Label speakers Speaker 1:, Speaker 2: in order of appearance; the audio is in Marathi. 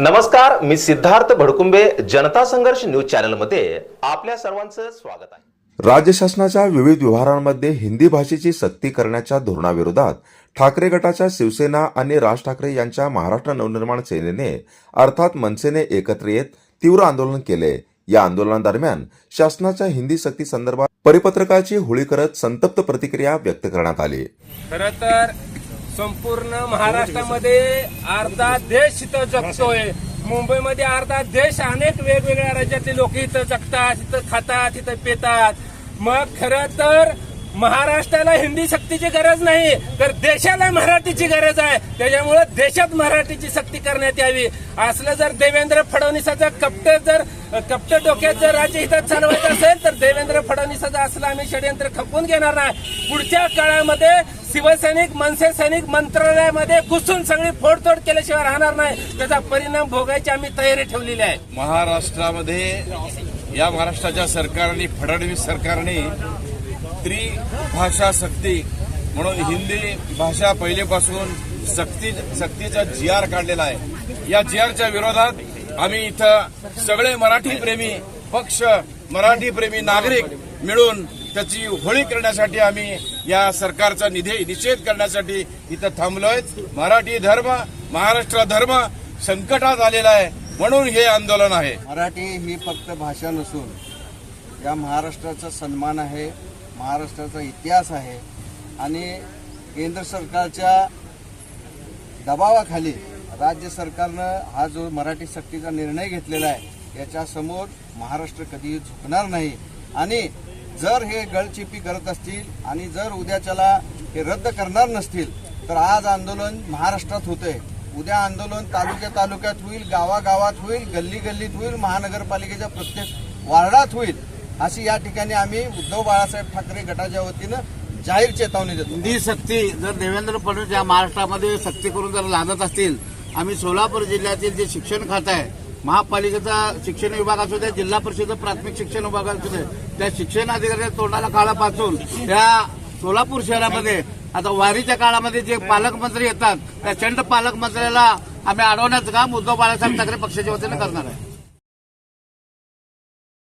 Speaker 1: नमस्कार मी सिद्धार्थ भडकुंबे जनता संघर्ष न्यूज चॅनलमध्ये आपल्या सर्वांचं स्वागत आहे.
Speaker 2: राज्य शासनाच्या विविध व्यवहारांमध्ये हिंदी भाषेची सक्ती करण्याच्या धोरणाविरोधात ठाकरे गटाच्या शिवसेना आणि राज ठाकरे यांच्या महाराष्ट्र नवनिर्माण सेनेने अर्थात मनसेने एकत्र येत तीव्र आंदोलन केले. या आंदोलनादरम्यान शासनाच्या हिंदी सक्ती संदर्भात परिपत्रकाची होळी करत संतप्त प्रतिक्रिया व्यक्त करण्यात आली.
Speaker 3: खर तर संपूर्ण महाराष्ट्रामध्ये अर्धा देश इथं जगतोय. मुंबईमध्ये अर्धा देश अनेक वेगवेगळ्या राज्यातले लोक इथं जगतात इथं खातात इथं पितात. मग खरं तर महाराष्ट्राला हिंदी सक्तीची गरज नाही तर देशाला मराठीची गरज आहे. त्याच्यामुळे देशात मराठीची सक्ती करण्यात यावी. असलं जर देवेंद्र फडणवीसाचा कपट जर कपट डोक्यात जर राज्यहितात चालवायचं असेल तर देवेंद्र फडणवीसाचं असलं आम्ही षडयंत्र खपवून घेणार नाही. पुढच्या काळामध्ये शिवसैनिक मनसे सैनिक मंत्रालयामध्ये घुसून सगळी फोडतोड केल्याशिवाय राहणार नाही. त्याचा परिणाम भोगायची आम्ही तयारी ठेवलेली आहे.
Speaker 4: महाराष्ट्रामध्ये या महाराष्ट्राच्या सरकारने फडणवीस सरकारने त्रिभाषा सक्ती म्हणून हिंदी भाषा पहिलेपासून सक्ती सक्तीचा जी आर काढलेला आहे. या जी आरच्या विरोधात आम्ही इथं सगळे मराठी प्रेमी पक्ष मराठी प्रेमी नागरिक मिळून त्याची होळी करण्यासाठी आम्ही या सरकारचा निधी निषेध करण्यासाठी इथं थांबलोय. मराठी धर्म महाराष्ट्र धर्म संकटात आलेला आहे म्हणून हे आंदोलन आहे.
Speaker 5: मराठी ही फक्त भाषा नसून या महाराष्ट्राचा सन्मान आहे. महाराष्ट्राचा इतिहास आहे आणि केंद्र सरकारच्या दबावाखाली राज्य सरकारनं हा जो मराठी सक्तीचा निर्णय घेतलेला आहे याच्यासमोर महाराष्ट्र कधीही झुकणार नाही. आणि जर हे गळचिपी करत असतील आणि जर उद्याच्याला हे रद्द करणार नसतील तर आज आंदोलन महाराष्ट्रात होतंय. उद्या आंदोलन तालुक्या तालुक्यात होईल गावागावात होईल गल्ली गल्लीत होईल महानगरपालिकेच्या प्रत्येक वार्डात होईल. अशी या ठिकाणी आम्ही उद्धव बाळासाहेब ठाकरे गटाच्या वतीनं जाहीर चेतावणी देतो.
Speaker 6: ही सक्ती जर देवेंद्र फडणवीस या महाराष्ट्रामध्ये सक्ती करून जर लादत असतील आम्ही सोलापूर जिल्ह्यातील जे शिक्षण खातं आहे महापालिकेचा शिक्षण विभाग असू द्या जिल्हा परिषद प्राथमिक शिक्षण विभाग असू दे त्या शिक्षण अधिकाऱ्याच्या तोंडाला काळा पासून त्या सोलापूर शहरामध्ये आता वारीच्या काळामध्ये जे पालकमंत्री येतात त्या चंड पालकमंत्र्याला आम्ही अडवण्याचं काम उद्धव बाळासाहेब ठाकरे पक्षाच्या वतीने करणार आहे.